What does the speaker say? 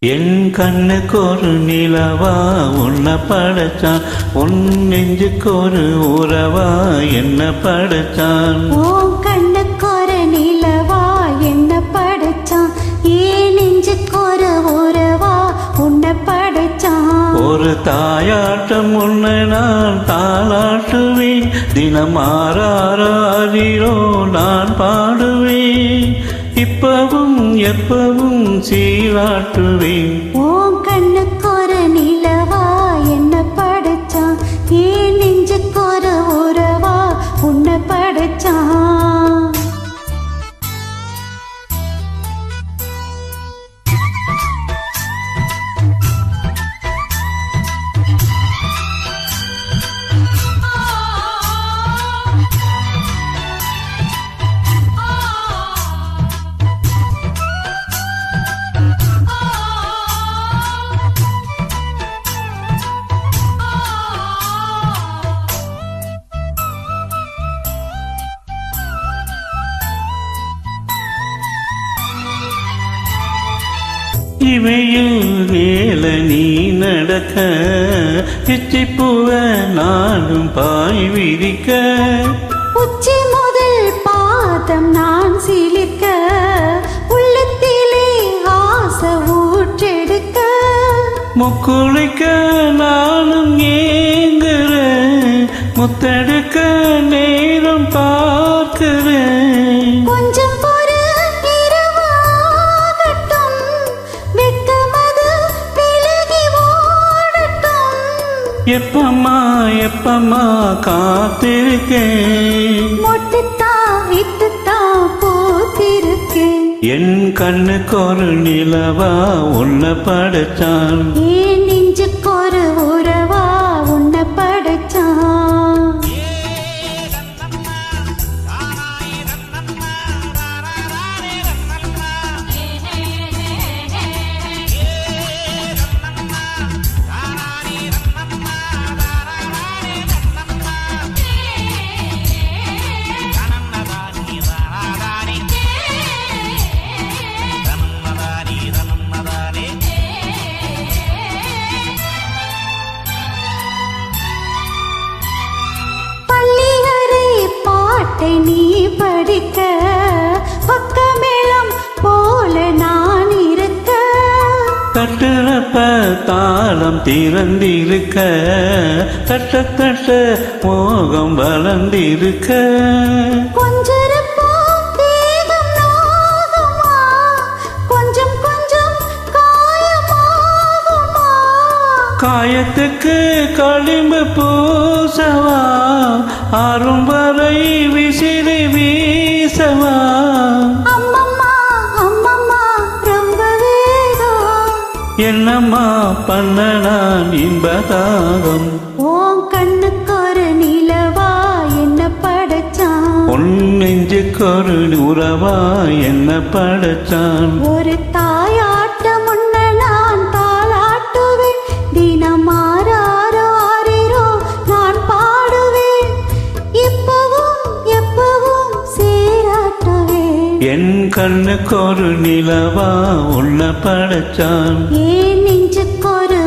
என் கண்ணுக்கு ஒரு நிலவா உன்னை படைச்சான் உன் நெஞ்சுக்கு ஒரு உறவா என்ன படைச்சான். உன் கண்ணுக்கொர நிலவா என்ன படைச்சான். ஏன் நெஞ்சுக்கொர உறவா உன்னை படைச்சான். ஒரு தாயாட்டம் உன்னை நான் தாளாட்டுவேன். தினம் ஆறாரோ நான் பாடுவேன். இப்பவும் எப்பவும் சீராட்டுவேன். உன் கண்ணு இவையில் வேல நீ நடக்க இச்சிப்புவ நானும் பாய் விரிக்க. உச்சி முதல் பாதம் நான் சிலிர்க்க உள்ளத்திலே ஆசை ஊற்றெடுக்க. முக்குளிக்க நானும் ஏங்குறேன் முத்தெடுக்க நேரம் பார்க்கிறேன். எப்பம்மா எப்பம்மா காத்திருக்கேன்? மொட்டுத்தா இட்டுத்தா பூத்திருக்கேன். என் கண்ணுக்கு ஒரு நிலவா உன்னை படைச்சான். ஏன் படிக்க பக்கமேளம் போல நான் இருக்க. கட்டுறப்ப தாளம் திறந்திருக்க தட்ட தட்ட மோகம் வளர்ந்திருக்க. கொஞ்சிருப்போ காயத்துக்கு களிம்பு பூசவா ஆறும் வரை விசிறி வீசவா. என்னம்மா பண்ண நான் இன்பதாகம்? உன் கண்ணுக்கு ஒரு நிலவா என்ன படைச்சான்? உன் நெஞ்சுக்கு ஒரு உறவா என்ன படைச்சான்? ஒரு தாயாட்டம் கண்ணுக்கொரு நிலவா உன்னை படைச்சான். ஏன் நெஞ்சுக்கொரு